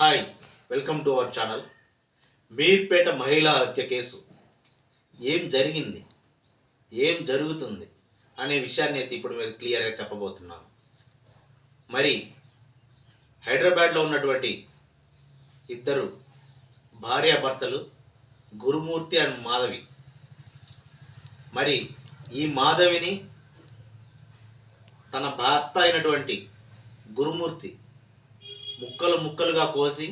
Hi welcome to our channel Meerpet మహిళా హత్య case. ఏం జరిగింది? ఏం జరుగుతుంది? అనే విషయాన్ని అయితే ఇప్పుడు మీరు క్లియర్గా చెప్పబోతున్నాను. మరి హైదరాబాద్లో ఉన్నటువంటి ఇద్దరు భార్యాభర్తలు గురుమూర్తి అండ్ మాధవి. మరి ఈ మాధవిని తన భర్త అయినటువంటి గురుమూర్తి ముక్కలు ముక్కలుగా కోసి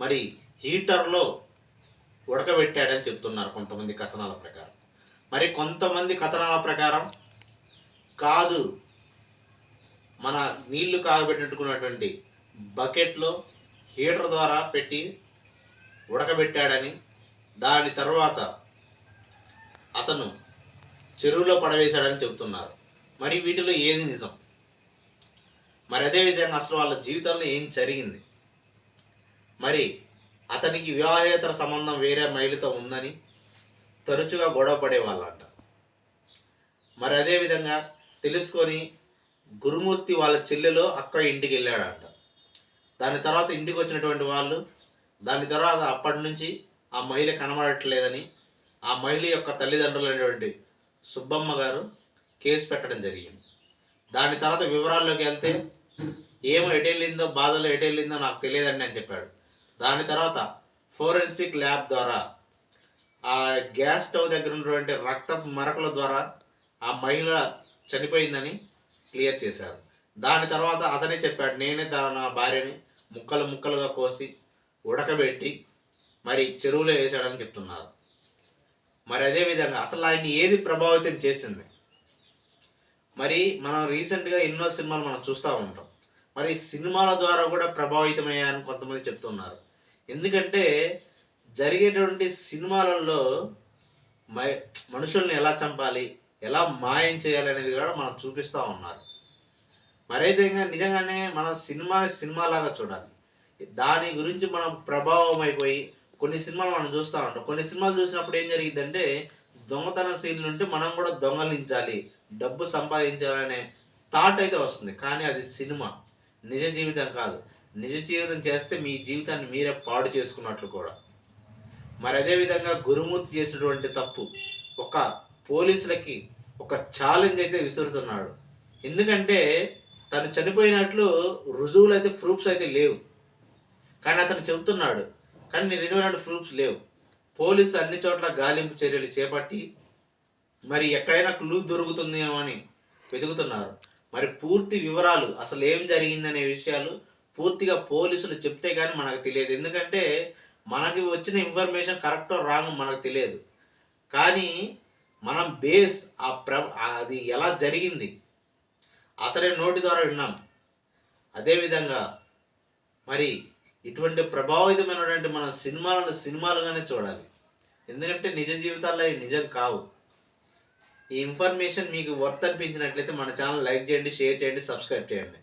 మరి హీటర్లో ఉడకబెట్టాడని చెప్తున్నారు కొంతమంది కథనాల ప్రకారం. మరి కొంతమంది కథనాల ప్రకారం కాదు మన నీళ్ళు కాగబెట్టుకున్నటువంటి బకెట్లో హీటర్ ద్వారా పెట్టి ఉడకబెట్టాడని దాని తర్వాత అతను చెరువులో పడవేశాడని చెబుతున్నారు మరి వీటిలో ఏది నిజం? మరి అదేవిధంగా అసలు వాళ్ళ జీవితంలో ఏం జరిగింది? మరి అతనికి వివాహేతర సంబంధం వేరే మహిళతో ఉందని తరచుగా గొడవ పడేవాళ్ళంట మరి అదేవిధంగా తెలుసుకొని గురుమూర్తి వాళ్ళ చెల్లెలో అక్క ఇంటికి వెళ్ళాడంట. దాని తర్వాత ఇంటికి వచ్చినటువంటి వాళ్ళు దాని తర్వాత అప్పటి నుంచి ఆ మహిళ కనబడట్లేదని ఆ మహిళ యొక్క తల్లిదండ్రులైనటువంటి సుబ్బమ్మ గారు కేసు పెట్టడం జరిగింది. దాని తర్వాత వివరాల్లోకి వెళ్తే ఏమో ఎటెళ్ళిందో బాధలో ఎటెళ్ళిందో నాకు తెలియదండి అని చెప్పాడు. దాని తర్వాత ఫోరెన్సిక్ ల్యాబ్ ద్వారా ఆ గ్యాస్ స్టవ్ దగ్గర ఉన్నటువంటి రక్తపు మరకల ద్వారా ఆ మహిళ చనిపోయిందని క్లియర్ చేశారు. దాని తర్వాత అతనే చెప్పాడు నేనే దా- నా భార్యని ముక్కలు ముక్కలుగా కోసి ఉడకబెట్టి మరి చెరువులో వేసాడని చెప్తున్నారు. మరి అదేవిధంగా అసలు ఆయన ఏది ప్రభావితం చేసింది? మరి మనం రీసెంట్గా ఎన్నో సినిమాలు మనం చూస్తూ ఉంటాం. మరి సినిమాల ద్వారా కూడా ప్రభావితమయ్యాయని కొంతమంది చెప్తున్నారు. ఎందుకంటే జరిగేటువంటి సినిమాలలో మై మనుషుల్ని ఎలా చంపాలి ఎలా మాయం చేయాలి అనేది కూడా మనం చూపిస్తూ ఉన్నారు. మరైతే ఇంకా నిజంగానే మన సినిమాని సినిమాలాగా చూడాలి. దాని గురించి మనం ప్రభావం అయిపోయి కొన్ని సినిమాలు మనం చూస్తూ ఉంటాం. కొన్ని సినిమాలు చూసినప్పుడు ఏం జరిగిందంటే దొంగతనం సీన్లు ఉంటే మనం కూడా దొంగలించాలి డబ్బు సంపాదించాలనే థాట్ అయితే వస్తుంది. కానీ అది సినిమా. నిజ జీవితం కాదు. నిజ జీవితం చేస్తే మీ జీవితాన్ని మీరే పాడు చేసుకున్నట్లు కూడా. మరి అదేవిధంగా గురుమూర్తి చేసినటువంటి తప్పు ఒక పోలీసులకి ఒక ఛాలెంజ్ అయితే విసురుతున్నాడు. ఎందుకంటే తను చనిపోయినట్లు రుజువులు అయితే ప్రూఫ్స్ అయితే లేవు. కానీ అతను చెబుతున్నాడు కానీ నిజమైన ప్రూఫ్స్ లేవు. పోలీసు అన్ని చోట్ల గాలింపు చర్యలు చేపట్టి మరి ఎక్కడైనా క్లూ దొరుకుతుందేమో అని వెతుకుతున్నారు. మరి పూర్తి వివరాలు అసలు ఏం జరిగిందనే విషయాలు పూర్తిగా పోలీసులు చెప్తే కానీ మనకు తెలియదు. ఎందుకంటే మనకి వచ్చిన ఇన్ఫర్మేషన్ కరెక్ట్ రాంగ్ మనకు తెలియదు. కానీ మనం బేస్ ఆ ప్ర అది ఎలా జరిగింది అతని నోటి ద్వారా విన్నాం. అదేవిధంగా మరి ఇటువంటి ప్రభావితమైనటువంటి మన సినిమాలను సినిమాలుగానే చూడాలి. ఎందుకంటే నిజ జీవితాల్లో అవి నిజం కావు. ఈ ఇన్ఫర్మేషన్ మీకు వర్త్ అనిపించినట్లయితే మన ఛానల్ లైక్ చేయండి షేర్ చేయండి సబ్స్క్రైబ్ చేయండి.